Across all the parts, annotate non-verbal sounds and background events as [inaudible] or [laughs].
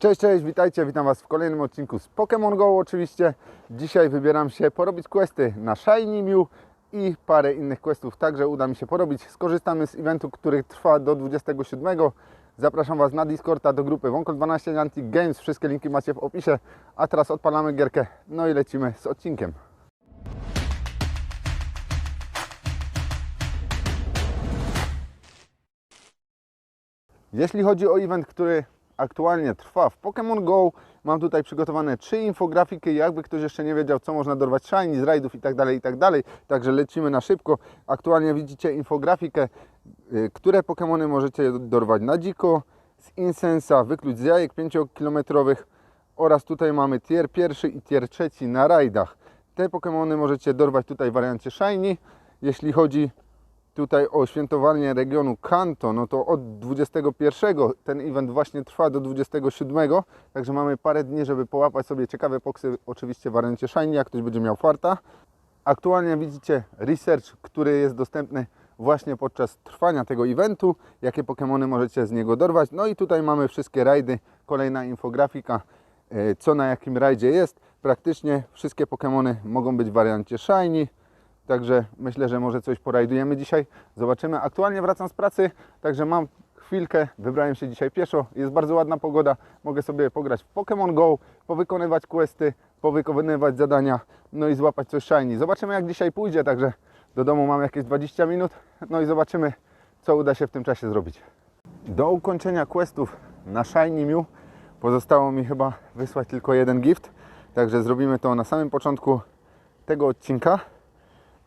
Cześć, cześć, witajcie, witam Was w kolejnym odcinku z Pokémon Go oczywiście. Dzisiaj wybieram się porobić questy na Shiny Mew i parę innych questów także uda mi się porobić. Skorzystamy z eventu, który trwa do 27. Zapraszam Was na Discorda do grupy Wonko12 Niantic Games. Wszystkie linki macie w opisie. A teraz odpalamy gierkę, no i lecimy z odcinkiem. Jeśli chodzi o event, który aktualnie trwa w Pokémon Go, mam tutaj przygotowane trzy infografiki, jakby ktoś jeszcze nie wiedział, co można dorwać shiny z rajdów i tak dalej, i tak. Także lecimy na szybko. Aktualnie widzicie infografikę, y, które Pokémony możecie dorwać na dziko, z Insensa, wykluć z jajek 5-kilometrowych oraz tutaj mamy tier pierwszy i tier trzeci na rajdach. Te Pokémony możecie dorwać tutaj w wariancie shiny. Jeśli chodzi tutaj o świętowanie regionu Kanto, no to od 21 ten event właśnie trwa do 27, także mamy parę dni, żeby połapać sobie ciekawe poksy, oczywiście w wariancie Shiny, jak ktoś będzie miał farta. Aktualnie widzicie research, który jest dostępny właśnie podczas trwania tego eventu, jakie Pokémony możecie z niego dorwać. No i tutaj mamy wszystkie rajdy, kolejna infografika, e, co na jakim rajdzie jest. Praktycznie wszystkie Pokémony mogą być w wariancie Shiny, Także myślę, że może coś porajdujemy dzisiaj. Zobaczymy. Aktualnie wracam z pracy, także mam chwilkę. Wybrałem się dzisiaj pieszo. Jest bardzo ładna pogoda. Mogę sobie pograć w Pokémon Go, powykonywać questy, powykonywać zadania, no i złapać coś shiny. Zobaczymy jak dzisiaj pójdzie, także do domu mam jakieś 20 minut. No i zobaczymy, co uda się w tym czasie zrobić. Do ukończenia questów na Shiny Mew pozostało mi chyba wysłać tylko jeden gift. Także zrobimy to na samym początku tego odcinka.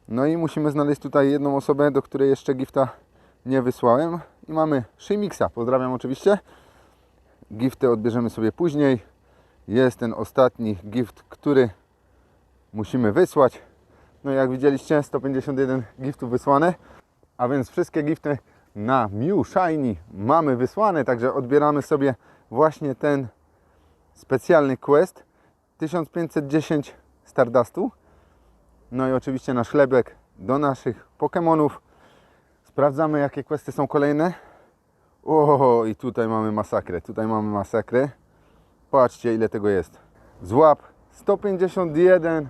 No i musimy znaleźć tutaj jedną osobę, do której jeszcze gifta nie wysłałem. I mamy Szymixa. Pozdrawiam oczywiście. Gifty odbierzemy sobie później. Jest ten ostatni gift, który musimy wysłać. No jak widzieliście, 151 giftów wysłane. A więc wszystkie gifty na Mew Shiny mamy wysłane. Także odbieramy sobie właśnie ten specjalny quest. 1510 Stardustu. No i oczywiście nasz chlebek do naszych Pokémonów. Sprawdzamy jakie questy są kolejne. O, i tutaj mamy masakrę. Tutaj mamy masakrę. Patrzcie ile tego jest. Złap 151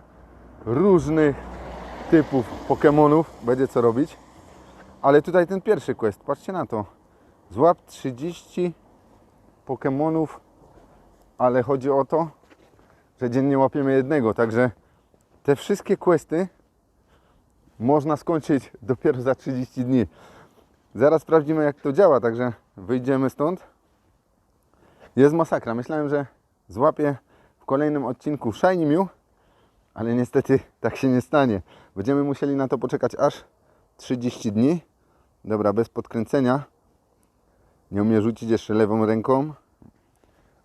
różnych typów Pokémonów. Będzie co robić. Ale tutaj ten pierwszy quest, patrzcie na to. Złap 30 Pokémonów, ale chodzi o to, że dziennie łapiemy jednego, także te wszystkie questy można skończyć dopiero za 30 dni. Zaraz sprawdzimy jak to działa, także wyjdziemy stąd. Jest masakra. Myślałem, że złapię w kolejnym odcinku Shiny Mew, ale niestety tak się nie stanie. Będziemy musieli na to poczekać aż 30 dni. Dobra, bez podkręcenia. Nie umie rzucić jeszcze lewą ręką,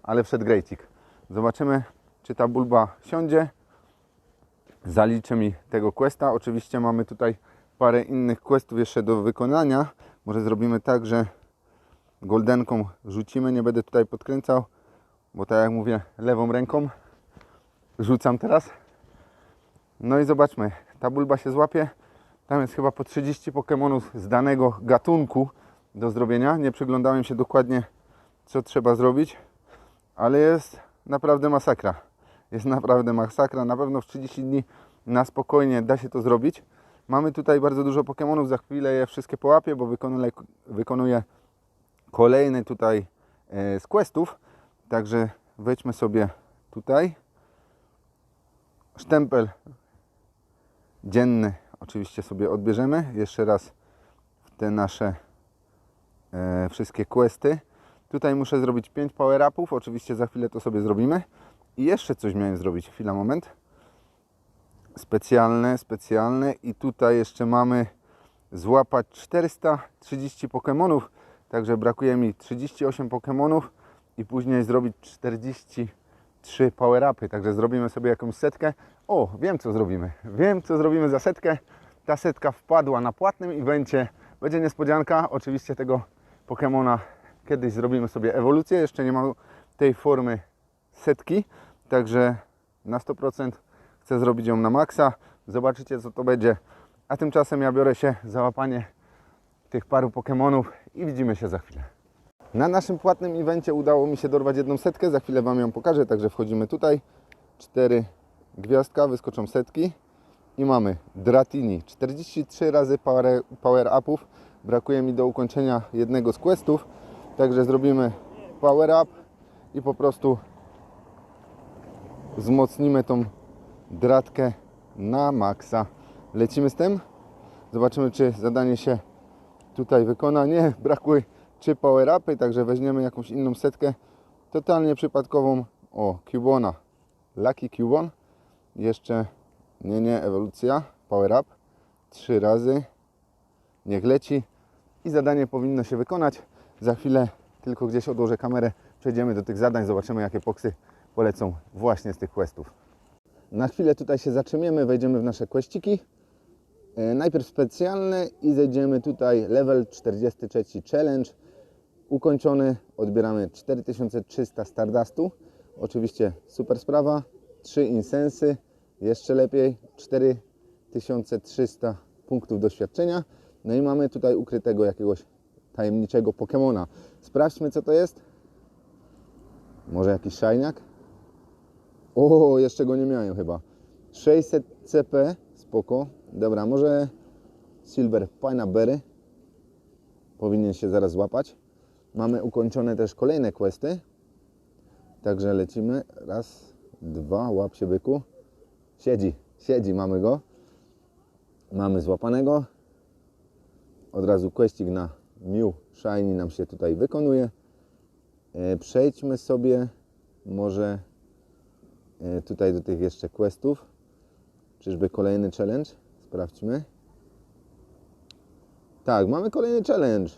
ale wszedł grejcik. Zobaczymy, czy ta bulba siądzie zaliczy mi tego questa. Oczywiście mamy tutaj parę innych questów jeszcze do wykonania. Może zrobimy tak, że goldenką rzucimy. Nie będę tutaj podkręcał, bo tak jak mówię, lewą ręką rzucam teraz. No i zobaczmy, ta bulba się złapie. Tam jest chyba po 30 Pokémonów z danego gatunku do zrobienia. Nie przyglądałem się dokładnie, co trzeba zrobić, ale jest naprawdę masakra jest naprawdę masakra. Na pewno w 30 dni na spokojnie da się to zrobić. Mamy tutaj bardzo dużo Pokémonów, za chwilę je wszystkie połapię, bo wykonuję, wykonuję kolejny tutaj e, z questów. Także wejdźmy sobie tutaj. Sztempel dzienny oczywiście sobie odbierzemy. Jeszcze raz w te nasze e, wszystkie questy. Tutaj muszę zrobić 5 power-upów. Oczywiście za chwilę to sobie zrobimy. I jeszcze coś miałem zrobić. Chwila, moment. Specjalne, specjalne. I tutaj jeszcze mamy złapać 430 Pokémonów. Także brakuje mi 38 Pokémonów i później zrobić 43 power-upy. Także zrobimy sobie jakąś setkę. O, wiem co zrobimy. Wiem co zrobimy za setkę. Ta setka wpadła na płatnym evencie. Będzie niespodzianka. Oczywiście tego Pokémona kiedyś zrobimy sobie ewolucję. Jeszcze nie ma tej formy setki. Także na 100% chcę zrobić ją na maksa. Zobaczycie co to będzie. A tymczasem ja biorę się za łapanie tych paru Pokémonów i widzimy się za chwilę. Na naszym płatnym evencie udało mi się dorwać jedną setkę, za chwilę Wam ją pokażę, także wchodzimy tutaj. Cztery gwiazdka, wyskoczą setki i mamy Dratini, 43 razy power, power upów. Brakuje mi do ukończenia jednego z questów, także zrobimy power up i po prostu wzmocnimy tą dratkę na maksa. Lecimy z tym. Zobaczymy, czy zadanie się tutaj wykona. Nie, [laughs] brakuje trzy power upy, także weźmiemy jakąś inną setkę totalnie przypadkową. O, Cubona, Lucky Cubon. Jeszcze, nie, nie, ewolucja, power up. Trzy razy. Niech leci i zadanie powinno się wykonać. Za chwilę tylko gdzieś odłożę kamerę, przejdziemy do tych zadań, zobaczymy jakie poksy polecą właśnie z tych questów. Na chwilę tutaj się zatrzymiemy, wejdziemy w nasze questyki. E, Najpierw specjalne i zejdziemy tutaj level 43 challenge ukończony. Odbieramy 4300 Stardustu. Oczywiście super sprawa. 3 insensy, jeszcze lepiej 4300 punktów doświadczenia. No i mamy tutaj ukrytego jakiegoś tajemniczego Pokemona. Sprawdźmy co to jest. Może jakiś szajniak? O, jeszcze go nie miałem chyba. 600 CP, spoko. Dobra, może Silver Pineberry. Powinien się zaraz złapać. Mamy ukończone też kolejne questy. Także lecimy. Raz, dwa, łap się byku. Siedzi, siedzi, mamy go. Mamy złapanego. Od razu questik na Mew Shiny nam się tutaj wykonuje. E, Przejdźmy sobie może tutaj do tych jeszcze questów. Czyżby kolejny challenge? Sprawdźmy. Tak, mamy kolejny challenge.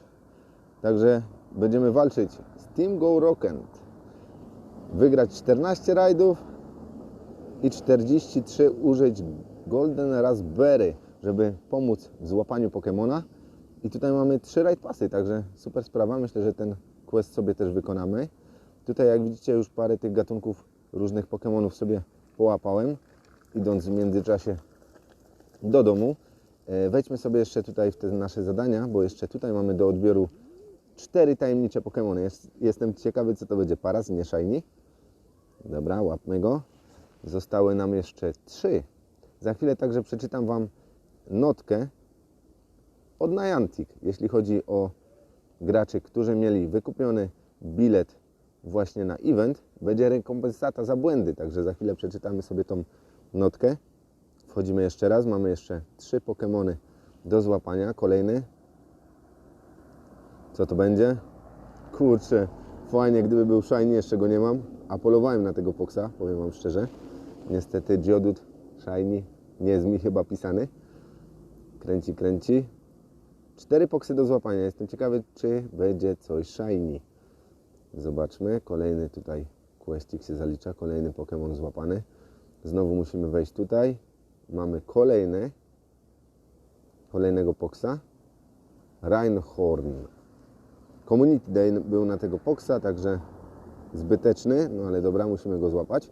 Także będziemy walczyć z Team Go Rockend. Wygrać 14 rajdów i 43 użyć Golden Raspberry, żeby pomóc w złapaniu Pokemona. I tutaj mamy 3 raid pasy, także super sprawa. Myślę, że ten quest sobie też wykonamy. Tutaj jak widzicie już parę tych gatunków różnych Pokemonów sobie połapałem, idąc w międzyczasie do domu. E, Wejdźmy sobie jeszcze tutaj w te nasze zadania, bo jeszcze tutaj mamy do odbioru cztery tajemnicze Pokemony. Jest, jestem ciekawy, co to będzie. Paras, nie. Dobra, łapmy go. Zostały nam jeszcze trzy. Za chwilę także przeczytam Wam notkę od Niantic, jeśli chodzi o graczy, którzy mieli wykupiony bilet właśnie na event. Będzie rekompensata za błędy, także za chwilę przeczytamy sobie tą notkę. Wchodzimy jeszcze raz, mamy jeszcze trzy Pokemony do złapania. Kolejny. Co to będzie? Kurczę, fajnie, gdyby był Shiny, jeszcze go nie mam. A polowałem na tego Foxa, powiem Wam szczerze. Niestety Geodude Shiny nie jest mi chyba pisany. Kręci, kręci. Cztery poksy do złapania. Jestem ciekawy, czy będzie coś Shiny. Zobaczmy. Kolejny tutaj questik się zalicza. Kolejny Pokémon złapany. Znowu musimy wejść tutaj. Mamy kolejny. Kolejnego poksa. Reinhorn. Community Day był na tego poksa, także zbyteczny, no ale dobra, musimy go złapać.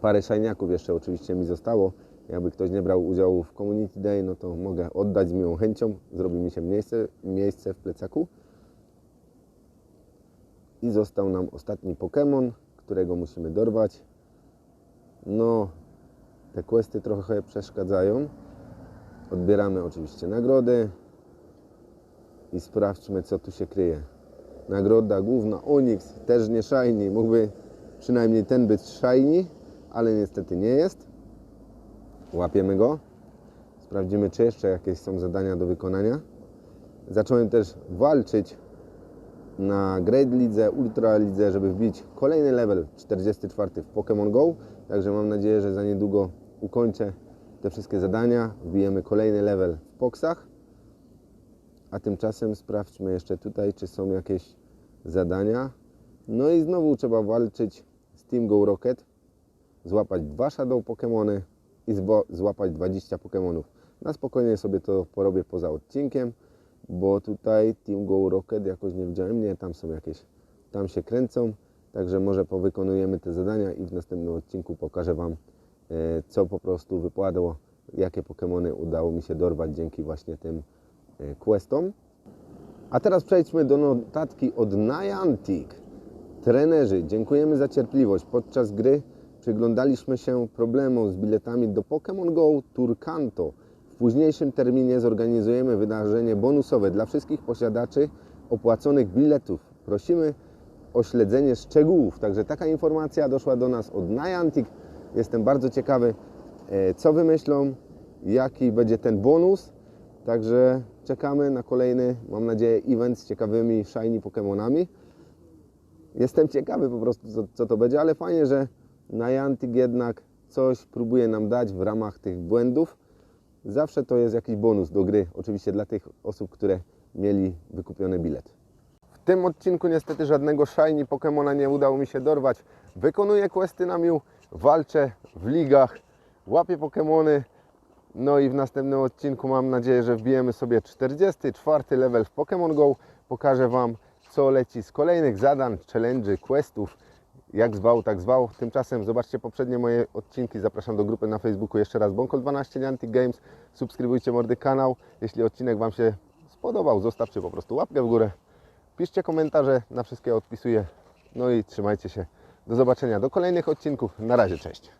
Parę szajniaków jeszcze oczywiście mi zostało. Jakby ktoś nie brał udziału w Community Day, no to mogę oddać z miłą chęcią. Zrobi mi się miejsce, miejsce w plecaku. I został nam ostatni Pokémon, którego musimy dorwać. No, te questy trochę przeszkadzają. Odbieramy oczywiście nagrody i sprawdźmy, co tu się kryje. Nagroda główna Onyx, też nie shiny. Mógłby przynajmniej ten być shiny, ale niestety nie jest. Łapiemy go. Sprawdzimy, czy jeszcze jakieś są zadania do wykonania. Zacząłem też walczyć na Great Lidze, Ultra Lidze, żeby wbić kolejny level 44 w Pokémon Go. Także mam nadzieję, że za niedługo ukończę te wszystkie zadania. Wbijemy kolejny level w Poksach. A tymczasem sprawdźmy jeszcze tutaj, czy są jakieś zadania. No i znowu trzeba walczyć z Team Go Rocket, złapać dwa Shadow Pokémony i złapać 20 Pokémonów. Na spokojnie sobie to porobię poza odcinkiem, bo tutaj Team Go Rocket jakoś nie widziałem. Nie, tam są jakieś, tam się kręcą. Także może powykonujemy te zadania i w następnym odcinku pokażę Wam, e, co po prostu wypadło, jakie Pokémony udało mi się dorwać dzięki właśnie tym e, questom. A teraz przejdźmy do notatki od Niantic. Trenerzy, dziękujemy za cierpliwość. Podczas gry przyglądaliśmy się problemom z biletami do Pokémon Go Tour Kanto. W późniejszym terminie zorganizujemy wydarzenie bonusowe dla wszystkich posiadaczy opłaconych biletów. Prosimy o śledzenie szczegółów. Także taka informacja doszła do nas od Niantic. Jestem bardzo ciekawy, e, co wymyślą, jaki będzie ten bonus. Także czekamy na kolejny, mam nadzieję, event z ciekawymi shiny Pokémonami. Jestem ciekawy po prostu, co, co to będzie, ale fajnie, że Niantic jednak coś próbuje nam dać w ramach tych błędów. Zawsze to jest jakiś bonus do gry, oczywiście dla tych osób, które mieli wykupiony bilet. W tym odcinku niestety żadnego shiny Pokemona nie udało mi się dorwać. Wykonuję questy na mił, walczę w ligach, łapię Pokemony. No i w następnym odcinku mam nadzieję, że wbijemy sobie 44 level w Pokémon Go. Pokażę Wam, co leci z kolejnych zadań, challenge'y, questów. Jak zwał, tak zwał. Tymczasem zobaczcie poprzednie moje odcinki. Zapraszam do grupy na Facebooku jeszcze raz Bonkol12 Niantic Games. Subskrybujcie mordy kanał. Jeśli odcinek Wam się spodobał, zostawcie po prostu łapkę w górę. Piszcie komentarze, na wszystkie odpisuję. No i trzymajcie się. Do zobaczenia do kolejnych odcinków. Na razie, cześć.